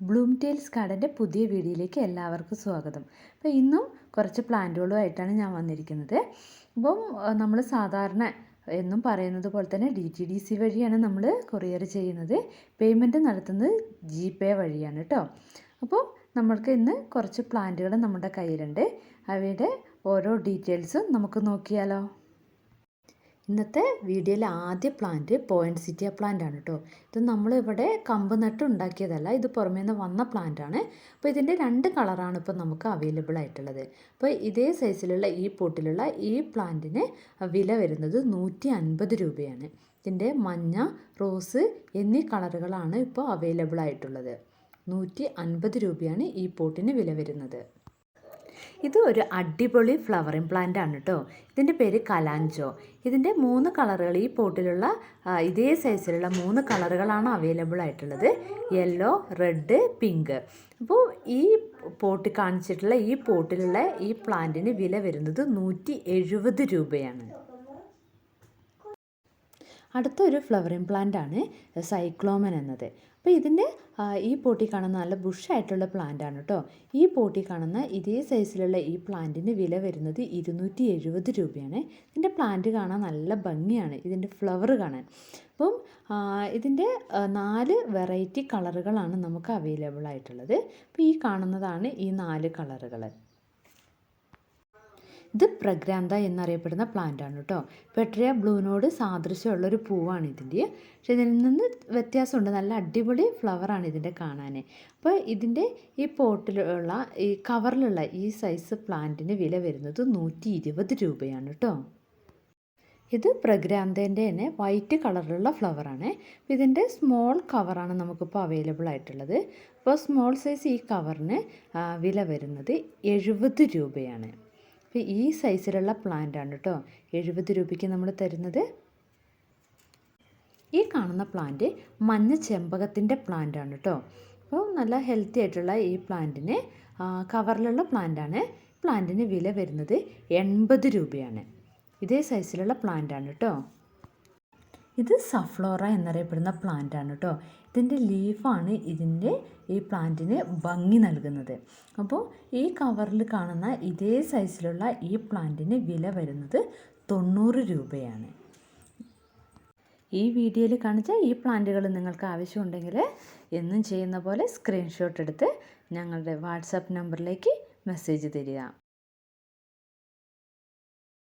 Bloom tales ഗാർഡന്റെ പുതിയ വീഡിയോയിലേക്ക് എല്ലാവർക്കും സ്വാഗതം. അപ്പോൾ ഇന്നും കുറച്ച് പ്ലാന്റുകളുമായിട്ടാണ് ഞാൻ വന്നിരിക്കുന്നത്. അപ്പം നമ്മൾ സാധാരണ എന്നും പറയുന്നത് പോലെ തന്നെ ഡി ടി ഡി സി വഴിയാണ് നമ്മൾ കൊറിയർ ചെയ്യുന്നത്. പേയ്മെന്റ് നടത്തുന്നത് ജി പേ വഴിയാണ് കേട്ടോ. അപ്പോൾ നമ്മൾക്ക് ഇന്ന് കുറച്ച് പ്ലാന്റുകൾ നമ്മുടെ കയ്യിലുണ്ട്. അവയുടെ ഓരോ ഡീറ്റെയിൽസും നമുക്ക് നോക്കിയാലോ? ഇന്നത്തെ വീഡിയോയിലെ ആദ്യ പ്ലാന്റ് പോയിന്റ് സിറ്റിയ പ്ലാന്റ് ആണ് കേട്ടോ ഇത് നമ്മളിവിടെ കമ്പ് നട്ട് ഉണ്ടാക്കിയതല്ല ഇത് പുറമേ നിന്ന് വന്ന പ്ലാന്റ് ആണ്. അപ്പോൾ ഇതിന്റെ രണ്ട് കളറാണ് ഇപ്പോൾ നമുക്ക് അവൈലബിൾ ആയിട്ടുള്ളത്. അപ്പോൾ ഇതേ സൈസിലുള്ള ഈ പോട്ടിലുള്ള ഈ പ്ലാന്റിന് വില വരുന്നത് നൂറ്റി അൻപത് രൂപയാണ്. ഇതിന്റെ മഞ്ഞ റോസ് എന്നീ കളറുകളാണ് ഇപ്പോൾ അവൈലബിൾ ആയിട്ടുള്ളത്. നൂറ്റി അൻപത് രൂപയാണ് ഈ പോട്ടിന് വില വരുന്നത്. ഇത് ഒരു അടിപൊളി ഫ്ലവറിങ് പ്ലാന്റ് ആണ് കേട്ടോ ഇതിന്റെ പേര് കലാഞ്ചോ. ഇതിന്റെ മൂന്ന് കളറുകൾ ഈ പോട്ടിലുള്ള ഇതേ സൈസിലുള്ള മൂന്ന് കളറുകളാണ് അവൈലബിൾ ആയിട്ടുള്ളത്. യെല്ലോ റെഡ് പിങ്ക് അപ്പോൾ ഈ പോട്ട് കാണിച്ചിട്ടുള്ള ഈ പോട്ടിലുള്ള ഈ പ്ലാന്റിന് വില വരുന്നത് നൂറ്റി രൂപയാണ്. അടുത്തൊരു ഫ്ലവറിങ് പ്ലാന്റ് ആണ് സൈക്ലോമൻ എന്നത്. അപ്പോൾ ഇതിന്റെ ഈ പോട്ടി കാണുന്ന നല്ല ബുഷായിട്ടുള്ള പ്ലാന്റ് ആണ് കേട്ടോ ഈ പോട്ടി കാണുന്ന ഇതേ സൈസിലുള്ള ഈ പ്ലാന്റിന് വില വരുന്നത് ഇരുന്നൂറ്റി എഴുപത് രൂപയാണ്. ഇതിന്റെ പ്ലാന്റ് കാണാൻ നല്ല ഭംഗിയാണ്. ഇതിന്റെ ഫ്ലവർ കാണാൻ. അപ്പം ഇതിന്റെ നാല് വെറൈറ്റി കളറുകളാണ് നമുക്ക് അവൈലബിൾ ആയിട്ടുള്ളത് അപ്പോൾ ഈ കാണുന്നതാണ് ഈ നാല് കളറുകൾ ഇത് പ്രഗ്രാന്ത എന്നറിയപ്പെടുന്ന പ്ലാന്റ് ആണ് കേട്ടോ പെട്രിയ സാദൃശ്യമുള്ള ഒരു പൂവാണ് ഇതിന്റെ. പക്ഷെ ഇതിൽ നിന്ന് വ്യത്യാസമുണ്ട്. നല്ല അടിപൊളി ഫ്ലവറാണ് ഇതിന്റെ കാണാൻ അപ്പോൾ ഇതിന്റെ ഈ പോട്ടിലുള്ള ഈ കവറിലുള്ള ഈ സൈസ് പ്ലാന്റിന് വില വരുന്നത് നൂറ്റി ഇരുപത് രൂപയാണ് കേട്ടോ ഇത് പ്രഗ്രാന്തേന്റെ തന്നെ വൈറ്റ് കളറിലുള്ള ഫ്ലവറാണ് ഇതിന്റെ സ്മോൾ കവറാണ് നമുക്കിപ്പോൾ അവൈലബിൾ ആയിട്ടുള്ളത്. അപ്പോൾ സ്മോൾ സൈസ് ഈ കവറിന് വില വരുന്നത് എഴുപത് രൂപയാണ്. അപ്പോൾ ഈ സൈസിലുള്ള പ്ലാന്റ് ആണ് കേട്ടോ എഴുപത് രൂപയ്ക്ക് നമ്മൾ തരുന്നത്. ഈ കാണുന്ന പ്ലാന്റ് മഞ്ഞ ചെമ്പകത്തിന്റെ പ്ലാന്റ് ആണ് കേട്ടോ അപ്പോൾ നല്ല ഹെൽത്തി ആയിട്ടുള്ള ഈ പ്ലാന്റിന് കവറിലുള്ള പ്ലാന്റാണ് പ്ലാന്റിന് വില വരുന്നത് എൺപത് രൂപയാണ്. ഇതേ സൈസിലുള്ള പ്ലാന്റ് ആണ് കേട്ടോ ഇത് സഫ്ലോറ എന്നറിയപ്പെടുന്ന പ്ലാന്റ് ആണ് കേട്ടോ ഇതിന്റെ ലീഫാണ് ഇതിന്റെ ഈ പ്ലാന്റിന് ഭംഗി നൽകുന്നത്. അപ്പോൾ ഈ കവറിൽ കാണുന്ന ഇതേ സൈസിലുള്ള ഈ പ്ലാന്റിന് വില വരുന്നത് തൊണ്ണൂറ് രൂപയാണ്. ഈ വീഡിയോയിൽ കാണിച്ച ഈ പ്ലാന്റുകൾ നിങ്ങൾക്ക് ആവശ്യമുണ്ടെങ്കിൽ എന്നും ചെയ്യുന്ന പോലെ സ്ക്രീൻഷോട്ട് എടുത്ത് ഞങ്ങളുടെ വാട്സാപ്പ് നമ്പറിലേക്ക് മെസ്സേജ് തരിക.